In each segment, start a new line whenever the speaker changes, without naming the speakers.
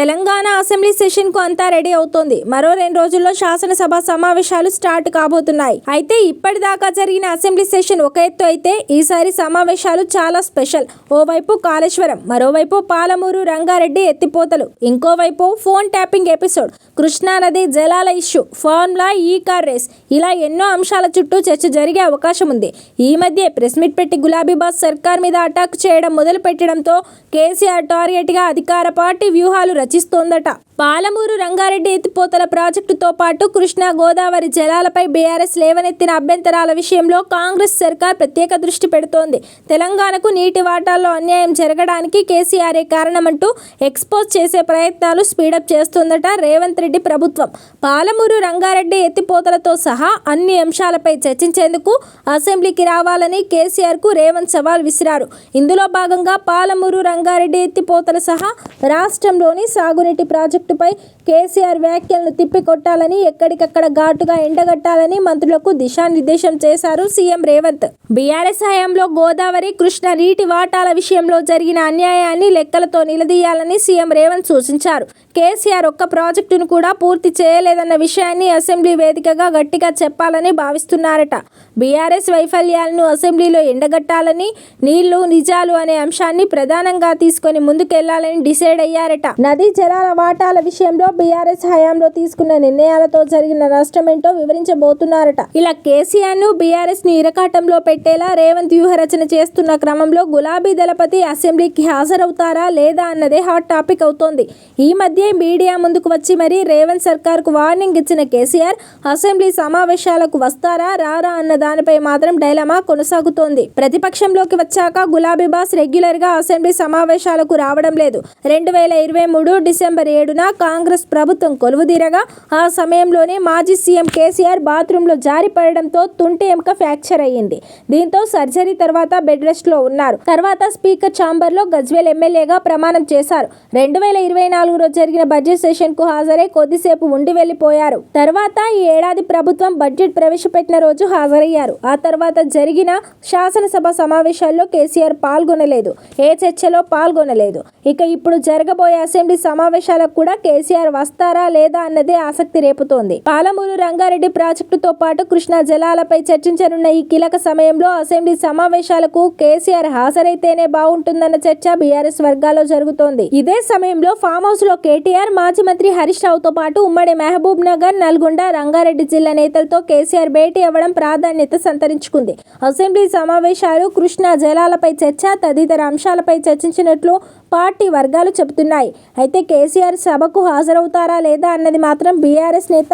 Telangana assembly సెషన్కు అంతా ready అవుతోంది. మరో రెండు రోజుల్లో శాసనసభ సమావేశాలు స్టార్ట్ కాబోతున్నాయి. అయితే ఇప్పటిదాకా జరిగిన అసెంబ్లీ సెషన్ ఒక ఎత్తు అయితే ఈసారి సమావేశాలు చాలా స్పెషల్. ఓవైపు కాళేశ్వరం మరోవైపు పాలమూరు రంగారెడ్డి ఎత్తిపోతలు. ఇంకోవైపు ఫోన్ ట్యాపింగ్ ఎపిసోడ్ కృష్ణానది జలాల issue formula E car race. ఇలా ఎన్నో అంశాల చుట్టూ చర్చ జరిగే అవకాశం ఉంది. ఈ మధ్య ప్రెస్ మీట్ పెట్టి గులాబీ బాస్ సర్కార్ మీద అటాక్ చేయడం మొదలు పెట్టడంతో కేసీఆర్ టార్గెట్గా అధికార పార్టీ వ్యూహాలు రచిస్తోందట పాలమూరు రంగారెడ్డి ఎత్తిపోతల ప్రాజెక్టుతో పాటు కృష్ణా గోదావరి జలాలపై బీఆర్ఎస్ లేవనెత్తిన అభ్యంతరాల విషయంలో కాంగ్రెస్ సర్కార్ ప్రత్యేక దృష్టి పెడుతోంది. తెలంగాణకు నీటి వాటాల్లో అన్యాయం జరగడానికి కేసీఆరే కారణమంటూ ఎక్స్పోజ్ చేసే ప్రయత్నాలు స్పీడప్ చేస్తోందట రేవంత్ రెడ్డి ప్రభుత్వం. పాలమూరు రంగారెడ్డి ఎత్తిపోతలతో సహా అన్ని అంశాలపై చర్చించేందుకు అసెంబ్లీకి రావాలని కేసీఆర్కు రేవంత్ సవాల్ విసిరారు. ఇందులో భాగంగా పాలమూరు రంగారెడ్డి ఎత్తిపోతల సహా రాష్ట్రంలోని సాగునీటి ప్రాజెక్టుపై కేసీఆర్ వ్యాఖ్యలను తిప్పికొట్టాలని ఎక్కడికక్కడ ఘాటుగా ఎండగట్టాలని మంత్రులకు దిశానిర్దేశం చేశారు సీఎం రేవంత్. బీఆర్ఎస్ హయాంలో గోదావరి కృష్ణ నీటి వాటాల విషయంలో జరిగిన అన్యాయాన్ని లెక్కలతో నిలదీయాలని సీఎం రేవంత్ సూచించారు. కేసీఆర్ ఒక్క ప్రాజెక్టును కూడా పూర్తి చేయలేదన్న విషయాన్ని అసెంబ్లీ వేదికగా గట్టిగా చెప్పాలని భావిస్తున్నారట. బీఆర్ఎస్ వైఫల్యాలను అసెంబ్లీలో ఎండగట్టాలని నీళ్ళు నిజాలు అనే అంశాన్ని ప్రధానంగా తీసుకొని ముందుకెళ్ళాలని డిసైడ్ అయ్యారట. నది జలాల వాటాల విషయంలో బీఆర్ఎస్ హయాంలో తీసుకున్న నిర్ణయాలతో జరిగిన నష్టమేంటో వివరించబోతున్నారట. ఇలా కేసీఆర్ను బీఆర్ఎస్ను ఇరకాటంలో పెట్టేలా రేవంత్ వ్యూహరచన చేస్తున్న క్రమంలో గులాబీ దళపతి అసెంబ్లీకి హాజరవుతారా లేదా అన్నదే హాట్ టాపిక్ అవుతోంది. ఈ మధ్య మీడియా ముందుకు వచ్చి మరీ రేవంత్ సర్కార్కు వార్నింగ్ ఇచ్చిన కేసీఆర్ అసెంబ్లీ సమావేశాలకు వస్తారా రారా అన్న దానిపై మాత్రం డైలమా కొనసాగుతోంది. ప్రతిపక్షంలోకి వచ్చాక గులాబీ బాస్ రెగ్యులర్గా అసెంబ్లీ సమావేశాలకు రావడం లేదు. రెండు వేల ఇరవై మూడు డిసెంబర్ ఏడున కాంగ్రెస్ ప్రభుత్వం కొలువుదీరగా ఆ సమయంలోనే మాజీ సీఎం కేసీఆర్ బాత్రూంలో జారిపడడంతో తుంటి ఎముక ఫ్రాక్చర్ అయ్యింది. దీంతో సర్జరీ తర్వాత బెడ్ రెస్ట్లో ఉన్నారు. తర్వాత స్పీకర్ ఛాంబర్లో గజ్వేల్ ఎమ్మెల్యేగా ప్రమాణం చేశారు. రెండు వేల ఇరవై నాలుగులో జరిగిన బడ్జెట్ సెషన్కు హాజరై కొద్దిసేపు ఉండి వెళ్ళిపోయారు తర్వాత ఈ ఏడాది ప్రభుత్వం బడ్జెట్ ప్రవేశపెట్టిన రోజు హాజరయ్యారు. ఆ తర్వాత జరిగిన శాసనసభ సమావేశాల్లో కేసీఆర్ పాల్గొనలేదు. ఏ చర్చలో పాల్గొనలేదు. ఇక ఇప్పుడు జరగబోయే అసెంబ్లీ సమావేశాలకు కూడా కేసీఆర్ వస్తారా లేదా అన్నదే ఆసక్తి రేపుతోంది. పాలమూరు రంగారెడ్డి ప్రాజెక్టుతో పాటు కృష్ణా జలాలపై చర్చించనున్న ఈ కీలక సమయంలో అసెంబ్లీ సమావేశాలకు కేసీఆర్ హాజరైతేనే బాగుంటుందన్న చర్చ బీఆర్ఎస్ వర్గాల్లో జరుగుతోంది. ఇదే సమయంలో ఫామ్ హౌస్లో కేటీఆర్ మాజీ మంత్రి హరీష్ రావుతో పాటు ఉమ్మడి మహబూబ్ నగర్ నల్గొండ రంగారెడ్డి జిల్లా నేతలతో కేసీఆర్ భేటీ అవ్వడం ప్రాధాన్యత సంతరించుకుంది. అసెంబ్లీ సమావేశాలు కృష్ణా జలాలపై చర్చ తదితర అంశాలపై చర్చించినట్లు పార్టీ వర్గాలు చెబుతున్నాయి. అయితే కేసీఆర్ సభకు హాజరవుతారా లేదా అన్నది మాత్రం బీఆర్ఎస్ నేత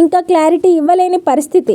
ఇంకా క్లారిటీ ఇవ్వలేని పరిస్థితి.